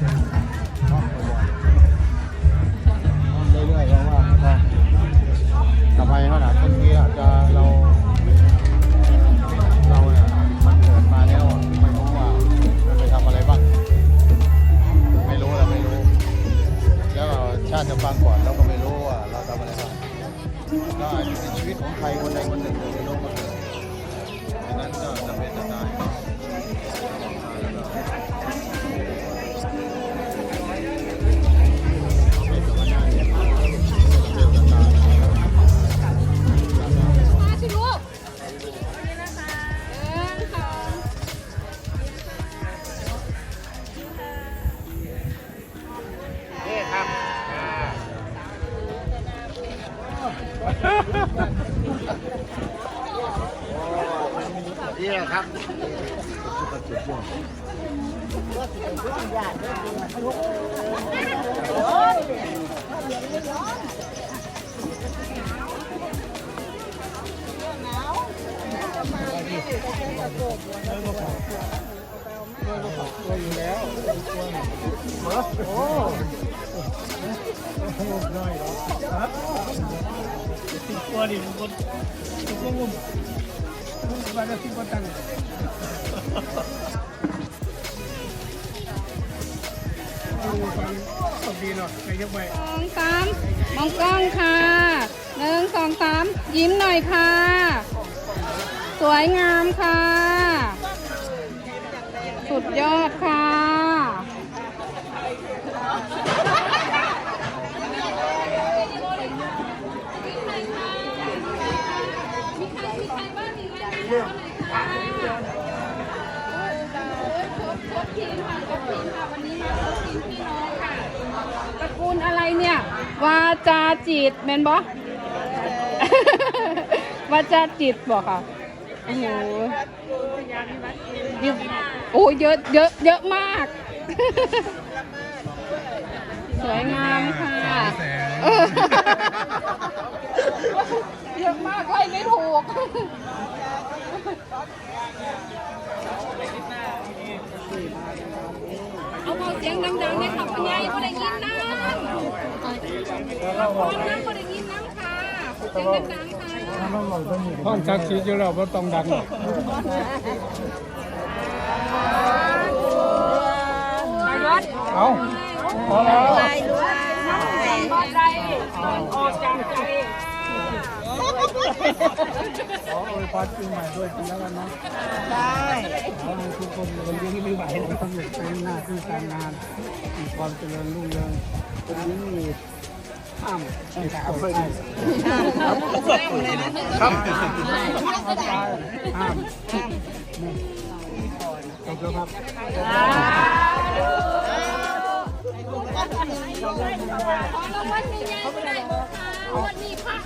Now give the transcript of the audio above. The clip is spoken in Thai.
เรื่อยๆเราว่ต่อไปเขาหนานี้จะเราเราเนี่ยมาแล้วไม่รู้ว่ามัไปทำอะไรบ้างไม่รู้เราไม่รู้ แล้วชาติจะฟังก่อนเราก็ไม่รู้อะเราทำอะไรกันก็ชีวิตของใครคนใดคนหนึ่งเราไม่รู้มาเกิดดังนั้นก็ นี่แหละครับ ตัวดิมันคนตัวงุ่มมาได้ที่ก็ตั้งดูความสมดีหน่อยไปยกไปสองสามมองกล้องค่ะหนึ่งสองสามยิ้มหน่อยค่ะ สวยงามค่ะ สุดยอดค่ะ มีใครมีใครบ้างมีใครบ้างค่ะครบครบทีมค่ะครบทีมค่ะ วันนี้มาครบทีมพี่น้องค่ะตระกูล อะไรเนี่ย วาจาจิตเมนบอ วาจาจิตบอกค่ะโอ้โหเยอะโอ้เยอะเยอะเยอะมาก สวยงามค่ะเออเยอะมากไล่ไม่ถูก เอาเบาเสียงดังๆเนี่ยค่ะคุณยายบ่ได้ยินน้ำค น้ำบ่ได้ยินน้ำค่ะเสียงดังๆค่ะห้องชักชีอยู่แล้วว่าต้องดังเอาพอแล้วอดใจออกจากใจขออยพรปีใหม่ด้วยกันแล้วกันนะได้ขอให้ทุกคนวันนี้ไม่ไหวแล้วสำเร็จในหน้าที่การงานมีความเจริญรุ่งเรืองคนนี้มี ครับครับห้ามจบแล้วครับขอรางวัลนี้ยังไม่ได้บอกค่ะวันนี้พระ